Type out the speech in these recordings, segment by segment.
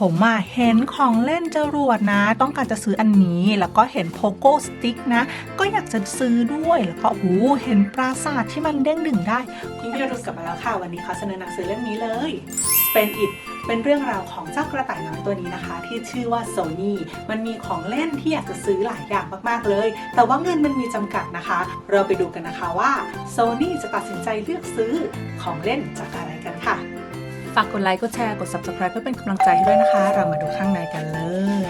ผมอะเห็นของเล่นจรวดนะ ต้องการจะซื้ออันนี้ แล้วก็เห็นโพโก้สติ๊กนะ ก็อยากจะซื้อด้วยแล้วก็โอ้โหเห็นปราสาทที่มันเด้งดึงได้คุณพี่รุสกลับมาแล้วค่ะ วันนี้ขอเสนอหนังสือเล่มนี้เลย เป็นอิดเป็นเรื่องราวของเจ้ากระต่ายน้อยตัวนี้นะคะ ที่ชื่อว่าโซนี่มันมีของเล่นที่อยากจะซื้อหลายอย่างมากๆเลย แต่ว่าเงินมันมีจำกัดนะคะ เราไปดูกันนะคะว่าโซนี่จะตัดสินใจเลือกซื้อของเล่นจากอะไรกันค่ะ ฝากกดไลค์ กดแชร์ กด subscribe เพื่อเป็นกำลังใจให้ด้วยนะคะ เรามาดูข้างในกันเลย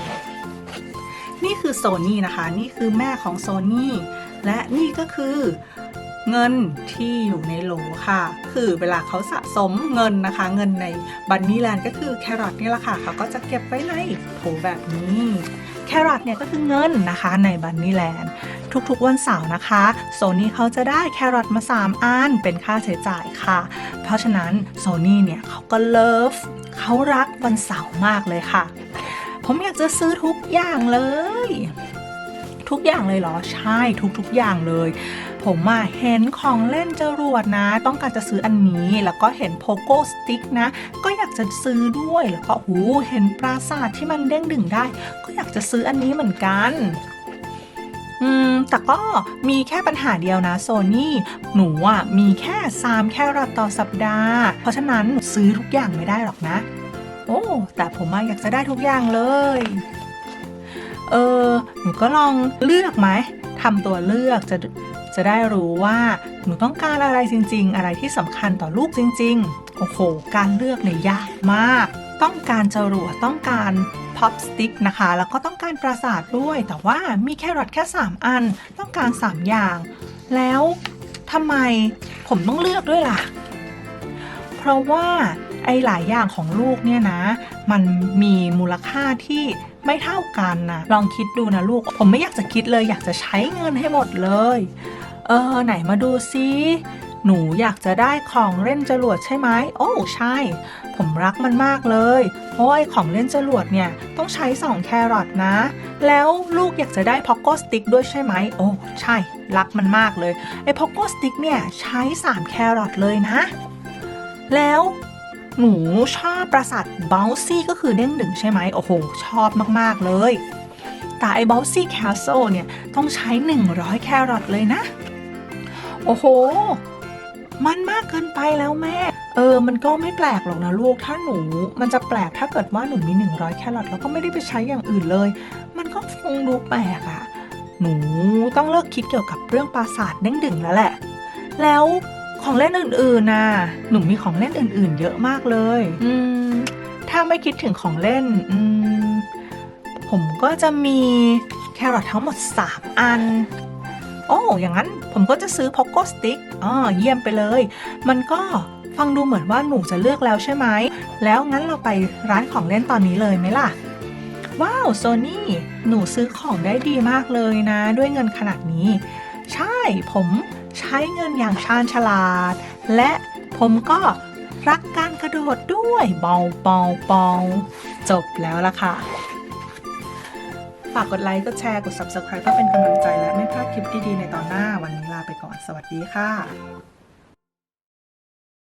นี่คือโซนี่นะคะ นี่คือแม่ของโซนี่ และนี่ก็คือเงินที่อยู่ในโหลค่ะ คือเวลาเขาสะสมเงินนะคะ เงินในบันนี่แลนด์ก็คือแครอทนี่แหละค่ะ เขาก็จะเก็บไว้ในโถแบบนี้ แครอทเนี่ยก็คือเงินนะคะในบันนี่แลนด์ทุกๆวันเสาร์นะคะ โซนี่เขาจะได้แครอทมา 3 อันเป็นค่าใช้จ่ายค่ะ เพราะฉะนั้นโซนี่เนี่ยเขาก็เลิฟเขารักวันเสาร์มากเลยค่ะ ผมอยากจะซื้อทุกอย่างเลย ทุกอย่างเลยเหรอ ใช่ทุกๆอย่างเลย ผมอะเห็นของเล่นจรวดนะ ต้องการจะซื้ออันนี้แล้วก็เห็นโพโก้สติ๊กนะ ก็อยากจะซื้อด้วยแล้วก็หูเห็นปราสาทที่มันเด้งดึงได้ ก็อยากจะซื้ออันนี้เหมือนกันอืมแต่ก็มีแค่ปัญหาเดียวนะโซนี่หนูอะมีแค่3แค่รอทต่อสัปดาห์ เพราะฉะนั้นซื้อทุกอย่างไม่ได้หรอกนะ โอ้ แต่ผมอยากจะได้ทุกอย่างเลย เออ หนูก็ลองเลือกไหมทำตัวเลือกจะจะได้รู้ว่าหนูต้องการอะไรจริง ๆ อะไรที่สำคัญต่อลูกจริง ๆ โอ้โห การเลือกเนี่ยยากมาก ต้องการจรวดต้องการพ็อปสติ๊กนะคะ แล้วก็ต้องการปราสาทด้วย แต่ว่ามีแครอทแค่ 3 อัน ต้องการ 3 อย่าง แล้วทำไมผมต้องเลือกด้วยล่ะ เพราะว่า ไอ้หลายอย่างของลูกเนี่ยนะ มันมีมูลค่าที่ไม่เท่ากันนะลองคิดดูนะลูก ผมไม่อยากจะคิดเลย อยากจะใช้เงินให้หมดเลย เออ ไหนมาดูซิหนูอยากจะได้ของเล่นจรวดใช่ไหมโอ้ใช่ ผมรักมันมากเลยเพราะไอ้ของเล่นจรวดเนี่ยต้องใช้2แครอทนะ แล้วลูกอยากจะได้พ็อกโกสติ๊กด้วยใช่ไหมโอ้ใช่ รักมันมากเลยไอ้พ็อกโกสติ๊กเนี่ยใช้3แครอทเลยนะ แล้ว หนูชอบปราสาทบลซี่ก็คือเด้งดึงใช่ไหมโอ้โห ชอบมาก ๆ เลย แต่ไอ้บลซี่แคสเซิลเนี่ย ต้องใช้ 100 แครอทเลยนะ โอ้โห มันมากเกินไปแล้วแม่ เออ มันก็ไม่แปลกหรอกนะลูก ถ้าหนู มันจะแปลกถ้าเกิดว่าหนูมี 100 แครอทแล้วก็ไม่ได้ไปใช้อย่างอื่นเลย มันก็คงดูแปลกอะหนูต้องเลิกคิดเกี่ยวกับเรื่องปราสาทเด้งดึงแล้วแหละ แล้ว ของเล่นอื่นๆนะหนูมีของเล่นอื่น ๆ เยอะมากเลย อืม ถ้าไม่คิดถึงของเล่น อืม ผมก็จะมีแครอททั้งหมด 3 อัน โอ้อย่างนั้นผมก็จะซื้อพ็อกโกสติ๊กอ๋อเยี่ยมไปเลย มันก็ฟังดูเหมือนว่าหนูจะเลือกแล้วใช่ไหม แล้วงั้นเราไปร้านของเล่นตอนนี้เลยไหมล่ะ ว้าวโซนี่ หนูซื้อของได้ดีมากเลยนะ ด้วยเงินขนาดนี้ ใช่ผม ใช้เงินอย่างชาญฉลาด และผมก็รักการกระโดดด้วยเบาเบาเบาจบแล้วล่ะค่ะ ฝากกดไลค์ กดแชร์ กด subscribe เพื่อเป็นกำลังใจและไม่พลาดคลิปดี ๆ ในตอนหน้า วันนี้ลาไปก่อน สวัสดีค่ะ